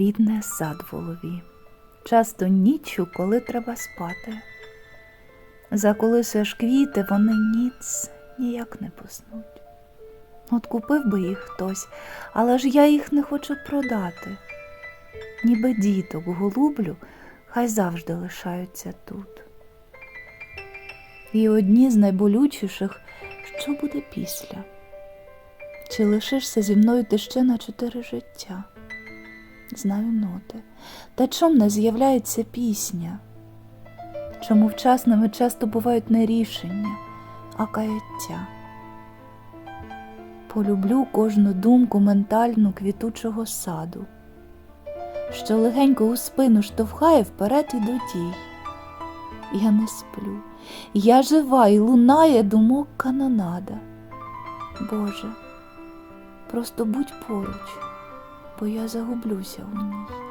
квітне сад в голові, часто ніччю, коли треба спати. Заколисуєш квіти, вони ніц ніяк не поснуть. От купив би їх хтось, але ж я їх не хочу продати. Ніби діток голублю, хай завжди лишаються тут. І одні з найболючіших, що буде після? Чи лишишся зі мною ти ще на чотири життя? Знаю ноти. Та чом не з'являється пісня? Чому вчасними часто бувають не рішення, а каяття? Полюблю кожну думку ментальну квітучого саду, що легенько у спину штовхає вперед і до дій. Я не сплю, я жива і лунає думок канонада. Боже, просто будь поруч, бо я загублюся у ній.